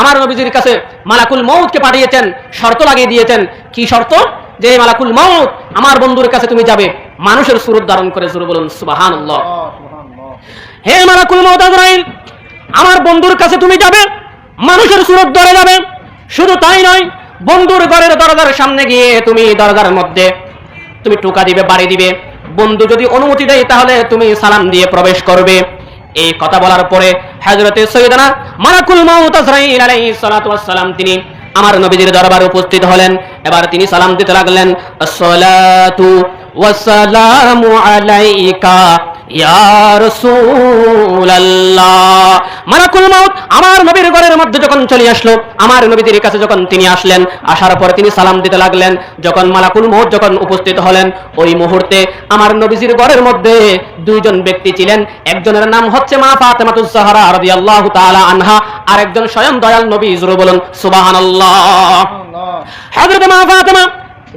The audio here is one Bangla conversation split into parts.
আমার নবীজির কাছে মালাকুল মৌতকে পাঠিয়েছেন শর্ত লাগিয়ে দিয়েছেন। কি শর্ত? যে মালাকুল মৌত আমার বন্ধুর কাছে তুমি যাবে মানুষের সুরত ধারণ করে জোরে বলুন সুবহানাল্লাহ। হে মালাকুল মৌত আজরাইল আমার বন্ধুর কাছে তুমি যাবে মানুষের সুরত ধরে যাবে। শুধু তাই নয় বন্ধুর ঘরের দরজার সামনে গিয়ে তুমি দরজার মধ্যে তুমি টোকা দিবে বাড়ি দিবে। বন্ধু যদি অনুমতি দেয় তাহলে তুমি সালাম দিয়ে প্রবেশ করবে। এই কথা বলার পরে হযরতে সৈয়দনা মালাকুল মাউত আজরাইল আলাইহিস সালাতু ওয়াস সালাম তিনি আমার নবীজির দরবারে উপস্থিত হলেন। এবার তিনি সালাম দিতে লাগলেন, আসসালাতু ওয়াসসালামু আলাইকা মাউত আমার নবীর ঘরের মধ্যে যখন চলে আসলো আমার নবীদের কাছে যখন তিনি আসলেন আসার পর তিনি সালাম দিতে লাগলেন। যখন মালাকুল মাউত যখন উপস্থিত হলেন ওই মুহূর্তে আমার নবীজির ঘরের মধ্যে দুইজন ব্যক্তি ছিলেন। একজনের নাম হচ্ছে মা ফাতেমাতুজ জাহরা রাদিয়াল্লাহু তাআলা আনহা আর একজন স্বয়ং দয়াল নবী জুরু বলুন হযরত মা ফাতেমা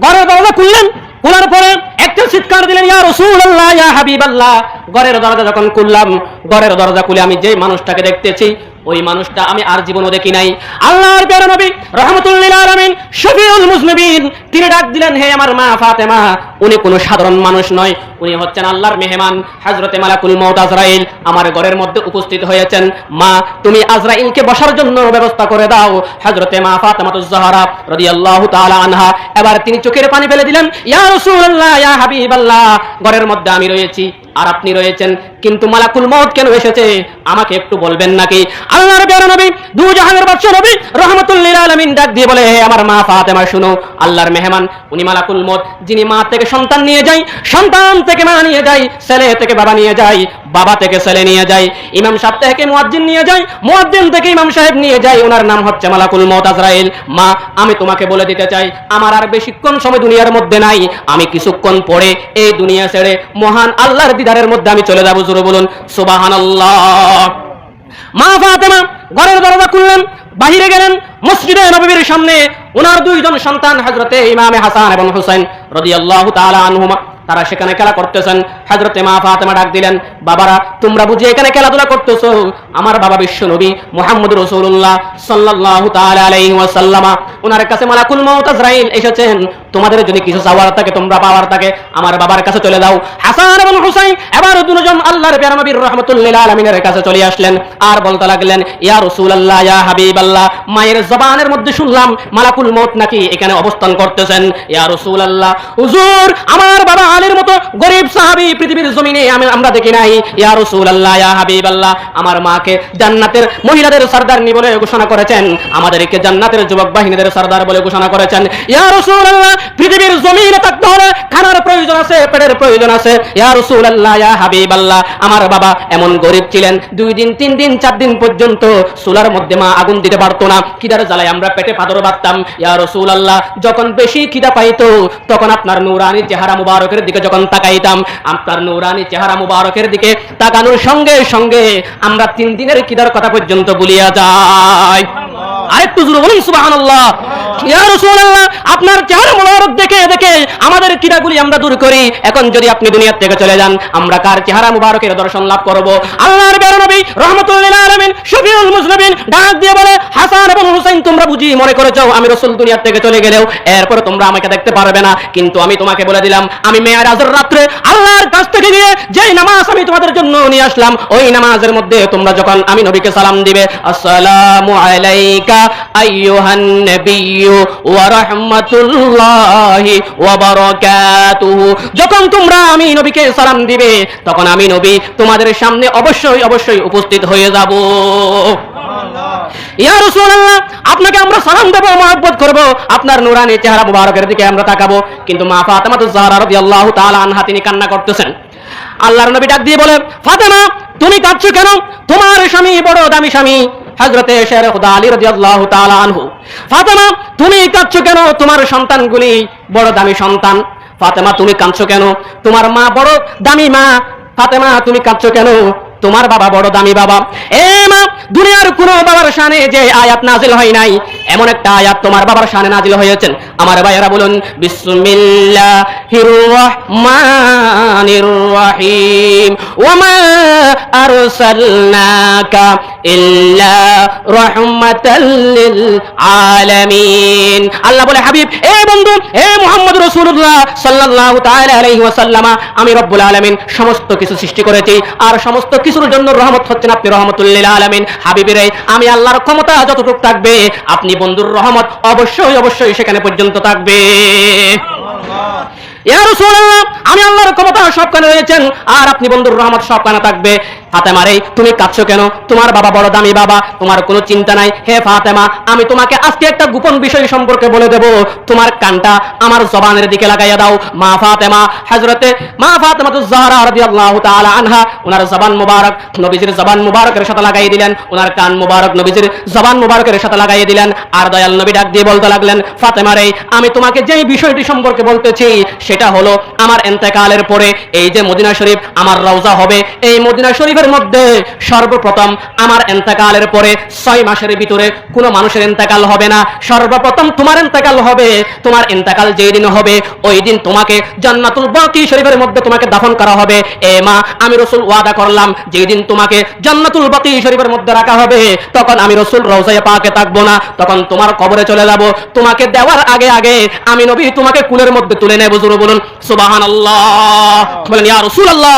ঘরের দরজা খুললেন খোলার পরে একটা চিৎকার দিলেন, ইয়া রাসূলুল্লাহ, ইয়া হাবিবাল্লাহ। ঘরের দরজা যখন খুললাম, ঘরের দরজা খুলে আমি যে মানুষটাকে দেখতেছি ওই মানুষটা আমি আর জীবনও দেখি নাই। আল্লাহর প্যারা নবী রহমতুল্লিল আলামিন শফিউল মুজনিবিন, তিনি ডাক দিলেন, হে আমার মা ফাতেমা, উনি কোনো সাধারণ মানুষ নয়, উনি হচ্ছেন আল্লাহর মেহমান, হযরতে মালাকুল মউত আজরাইল, আমার ঘরের মধ্যে উপস্থিত হয়েছেন। মা, তুমি আজরাইলকে বসার জন্য ব্যবস্থা করে দাও। হযরতে মা ফাতেমাতুজ জাহরা রাদিয়াল্লাহু তাআলা আনহা, এবার তিনি চোখের পানি ফেলে দিলেন, ইয়া রাসূলুল্লাহ, ইয়া হাবিবাল্লাহ, ঘরের মধ্যে আমি রয়েছি। আর আপনি রয়েছেন। কিন্তু মালাকুল মহত কেন এসেছে? আমাকে একটু বলবেন নাকি? আল্লাহর প্যারা নবী, দু জাহানের বাদশা নবী রহমতুল্লিল আলামিন ডাক দিয়ে বলে, হে আমার মা ফাতেমা, শুনো, আল্লাহর মেহমান, উনি মালাকুল মত যিনি মা থেকে সন্তান নিয়ে যায়, সন্তান থেকে মা নিয়ে যায়, ছেলে থেকে বাবা নিয়ে যায় বাবা থেকে ছেলে নিয়ে যায়, ইমাম সাহেব থেকে মুয়াজ্জিন নিয়ে যায়, মুয়াজ্জিন থেকে ইমাম সাহেব নিয়ে যায়, ওনার নাম হচ্ছে মালাকুল মউত আজরাইল। মা, আমি তোমাকে বলে দিতে চাই, আমার আর বেশিক্ষণ সময় দুনিয়ার মধ্যে নাই, আমি কিছুক্ষণ পরে এই দুনিয়া ছেড়ে মহান আল্লাহর দিদারের মধ্যে আমি চলে যাব, জোরে বলুন, সুবহানাল্লাহ। মা ফাতেমা ঘরের দরজা খুললেন, বাহিরে গেলেন, মসজিদে নবীর সামনে, ওনার দুইজন সন্তান হজরতে ইমামে হাসান এবং হুসাইন রাদিয়াল্লাহু তাআলা আনহুমা তারা সেখানে খেলা করতেছেন। হাজরতে মা ফাতেমা ডাক দিলেন, বাবারা, তোমরা বুঝি এখানে খেলাধুলা করতেছো? আমার বাবা বিশ্ব নবী মোহাম্মদ রসুল্লাহ সাল্লাহ আলাইহি ওয়াসাল্লামা। ওনার কাছে মালাকুল মউত আজরাইল এসেছেন। তোমাদের যদি কিছু চাওয়ার থাকে, তোমরা পাওয়ার থাকে, আমার বাবার কাছে চলে যাও। হাসান এবং হুসাইন এবার দুজন আল্লাহর প্যারা নবীর রহমতুল্লিল আলমিনের কাছে চলে আসলেন। আর বলতে লাগলেন, ইয়া রসুলাল্লাহ, ইয়া হাবিবাল্লাহ। মায়ের জবানের মধ্যে শুনলাম, মালাকুল মউত নাকি এখানে অবস্থান করতেছেন। ইয়া রসুলাল্লাহ, হুজুর, আমার বাবা আলীর মতো গরিব সাহাবী পৃথিবীর জমিনে আমি, আমরা দেখি নাই। ইয়া রসুলাল্লাহ, ইয়া হাবিবাল্লাহ, আমার মাকে জান্নাতের মহিলাদের সর্দারনি বলে ঘোষণা করেছেন। আমাদেরকে জান্নাতের যুবক বাহিনীদের সর্দার বলে ঘোষণা করেছেন, ইয়া রসুলাল্লাহ, পৃথিবীর জমিনে থাকতে হলে খানার প্রয়োজন আছে, পেটের প্রয়োজন আছে। ইয়া রসুলাল্লাহ, ইয়া হাবিবাল্লাহ, আমার বাবা এমন গরিব ছিলেন, দুই দিন, তিন দিন, চার দিন পর্যন্ত চুলার মধ্যে মা আগুন দিতে পারতো না। খিদার জ্বালায় আমরা পেটে পাথর বাঁধতাম। ইয়া রসুলাল্লাহ, যখন বেশি খিদা পাইতো, তখন আপনার নূরানি চেহারা মুবারকের দিকে যখন তাকাইতাম, আপনার নূরানি চেহারা মুবারকের দিকে তাকানোর সঙ্গে সঙ্গে আমরা তিন দিনের খিদার কথা পর্যন্ত ভুলিয়া যাই। আরেকটু জোরে বলুন সুবহানাল্লাহ আপনার চেহারা মোবারক দেখে দেখে আমাদের কিরাগুলি আমরা দূর করি। এখন যদি আপনি দুনিয়া থেকে চলে যান, আমরা কার চেহারা মুবারকের দর্শন লাভ করব? আল্লাহর মুজনিবিন ডাক দিয়ে বলে, হাসান এবং হুসাইন, তোমরা বুঝি মনে আমি থেকে চলে গেলেও, এরপর তোমরা আমাকে দেখতে পারবে না। কিন্তু আমি তোমাকে বলে দিলাম, আমি মেয়ারাজের রাত্রে আল্লাহর কাছ থেকে গিয়ে নামাজ আমি তোমাদের জন্য নিয়ে আসলাম, ওই নামাজের মধ্যে তোমরা যখন আমি নবীকে সালাম দিবে, আসসালামু আলাইকা, আইয়ুহান নাবিয়্যু যখন তোমরা আমি নবীকে সালাম দিবে, তখন আমি নবী তোমাদের সামনে অবশ্যই অবশ্যই উপস্থিত হয়ে যাব। আপনাকে আমরা সালাম দেব, মহব্বত করব, আপনার নূরানি চেহারা মুবারকের দিকে আমরা তাকাবো। কিন্তু মা ফাতেমাতুজ জাহরা রাদিয়াল্লাহু আনহা তিনি কান্না করতেছেন। আল্লাহর নবী ডাক দিয়ে বলে, ফাতেমা, তুমি কাঁদছো কেন? তোমার স্বামী বড় দামি স্বামী। খুদা আলী আনহু। ফাতেমা, তুমি কাঁদছো কেন? তোমার সন্তানগুলি বড় দামি সন্তান। ফাতেমা, তুমি কেন? তোমার মা বড় দামি মা। ফাতেমা, তুমি কেন? তোমার বাবা বড় দামি বাবা। এ মা, দুনিয়ার কোনো বাবার শানে যে আয়াত নাজিল হয় নাই, এমন একটা আয়াত তোমার বাবার শানে নাজিল হয়েছেন আমার ভাইয়েরা বলুন বিসমিল্লাহির রহমানির রহিম ওমা আরসালনাকা ইল্লা রাহমাতাল লিল আলামিন আল্লাহ বলে, হাবিব, এ বন্ধু, এ মুহাম্মদ রাসূলুল্লাহ সাল্লাল্লাহু তাআলা আলাইহি ওয়াসাল্লামা, আমি রব্বুল আলামিন সমস্ত কিছু সৃষ্টি করেছি আর সমস্ত কিছুর জন্য রহমত হচ্ছেন আপনি রহমতুল লিল আলামিন হাবিবের আমি আল্লাহর ক্ষমতা যতটুকু থাকবে, আপনি বন্ধুর রহমত অবশ্যই অবশ্যই সেখানে পর্যন্ত থাকবে। আমি আল্লাহর ক্ষমতা সবখানে রয়েছেন আর আপনি বন্ধুর রহমত সবখানে থাকবে। ফাতেমা, রে, তুমি কাঁদছো কেন? তোমার বাবা বড় দামি বাবা। তোমার কোনো চিন্তা নাই। হে ফাতেমা, আমি তোমাকে আজকে একটা গোপন বিষয় সম্পর্কে বলে দেব। তোমার কানটা আমার জবানের দিকে লাগাইয়া দাও। মা ফাতেমা, হযরতে মা ফাতেমা জাহরা রাদিয়াল্লাহু তাআলা আনহা ওনার জবান মুবারক নবীজির জবান মুবারকের সাথে লাগাই দিলেন। ওনার কান মুবারক নবীজির জবান মুবারকের সাথে লাগাই দিলেন। আর দয়াল নবী ডাক দিয়ে বলতে লাগলেন, ফাতেমা রে, আমি তোমাকে যেই বিষয়টি সম্পর্কে বলতেছি, সেটা হলো আমার এন্তেকালের পরে এই যে মদিনা শরীফ, আমার রওজা হবে। এই মদিনা শরীফের মধ্যে সর্বপ্রথম আমার এন্তেকালের পরে ছয় মাসের ভিতরে কোনো মানুষের এন্তেকাল হবে না। সর্বপ্রথম তোমার এন্তেকাল হবে, তোমার এন্তেকাল যেই দিন হবে, ওই দিন তোমাকে জান্নাতুল বাকি শরীফের মধ্যে তোমাকে দাফন করা হবে। এ মা, আমি রসুল ওয়াদা করলাম, যেই দিন তোমাকে জান্নাতুল বাকি শরীফের মধ্যে রাখা হবে, তখন আমি রসুল রওজায় পাকে থাকব না, তখন তোমার কবরে চলে যাব। তোমাকে দেওয়ার আগে আগে আমি নবী তোমাকে কুলের মধ্যে তুলে নেব, জোরে বলুন। সুবহানাল্লাহ। বলেন, ইয়া রাসূলুল্লাহ।